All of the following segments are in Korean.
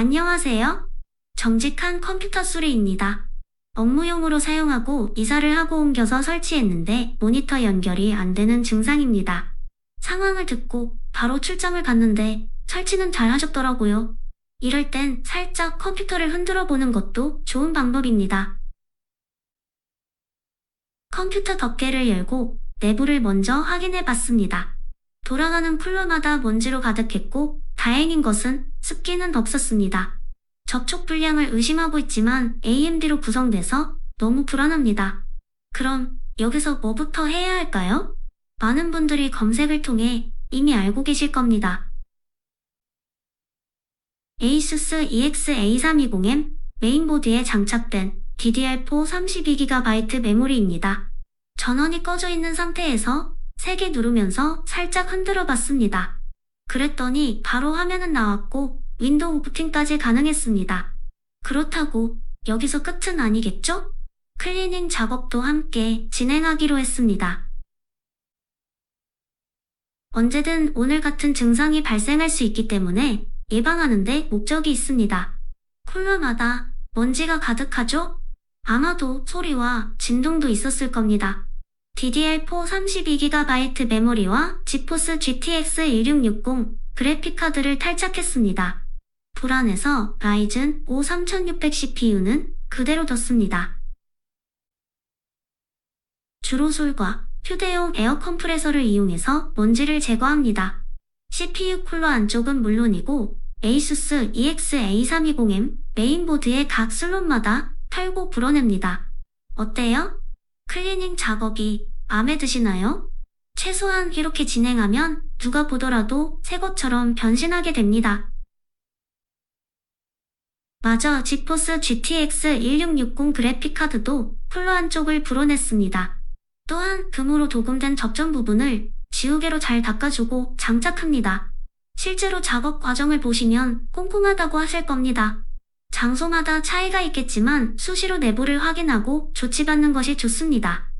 안녕하세요. 정직한 컴퓨터 수리입니다. 업무용으로 사용하고 이사를 하고 옮겨서 설치했는데 모니터 연결이 안 되는 증상입니다. 상황을 듣고 바로 출장을 갔는데 설치는 잘 하셨더라고요. 이럴 땐 살짝 컴퓨터를 흔들어 보는 것도 좋은 방법입니다. 컴퓨터 덮개를 열고 내부를 먼저 확인해 봤습니다. 돌아가는 쿨러마다 먼지로 가득했고 다행인 것은 습기는 없었습니다. 접촉 불량을 의심하고 있지만 AMD로 구성돼서 너무 불안합니다. 그럼 여기서 뭐부터 해야 할까요? 많은 분들이 검색을 통해 이미 알고 계실 겁니다. ASUS EX-A320M 메인보드에 장착된 DDR4 32GB 메모리입니다. 전원이 꺼져 있는 상태에서 3개 누르면서 살짝 흔들어 봤습니다. 그랬더니 바로 화면은 나왔고 윈도우 부팅까지 가능했습니다. 그렇다고 여기서 끝은 아니겠죠? 클리닝 작업도 함께 진행하기로 했습니다. 언제든 오늘 같은 증상이 발생할 수 있기 때문에 예방하는데 목적이 있습니다. 쿨러마다 먼지가 가득하죠? 아마도 소리와 진동도 있었을 겁니다. DDR4 32GB 메모리와 지포스 GTX 1660 그래픽카드를 탈착했습니다. 불안해서 라이즌 5 3600 CPU는 그대로 뒀습니다. 주로 솔과 휴대용 에어 컴프레서를 이용해서 먼지를 제거합니다. CPU 쿨러 안쪽은 물론이고 ASUS EX-A320M 메인보드의 각 슬롯마다 털고 불어냅니다. 어때요? 클리닝 작업이 마음에 드시나요? 최소한 이렇게 진행하면 누가 보더라도 새 것처럼 변신하게 됩니다. 마저 지포스 GTX 1660 그래픽카드도 쿨러 한쪽을 불어냈습니다. 또한 금으로 도금된 접점 부분을 지우개로 잘 닦아주고 장착합니다. 실제로 작업 과정을 보시면 꼼꼼하다고 하실 겁니다. 장소마다 차이가 있겠지만 수시로 내부를 확인하고 조치받는 것이 좋습니다.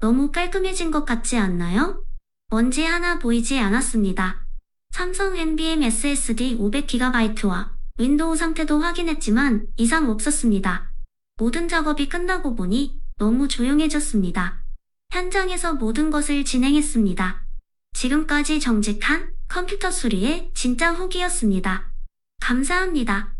너무 깔끔해진 것 같지 않나요? 먼지 하나 보이지 않았습니다. 삼성 NBM SSD 500GB와 윈도우 상태도 확인했지만 이상 없었습니다. 모든 작업이 끝나고 보니 너무 조용해졌습니다. 현장에서 모든 것을 진행했습니다. 지금까지 정직한 컴퓨터 수리의 진짜 후기였습니다. 감사합니다.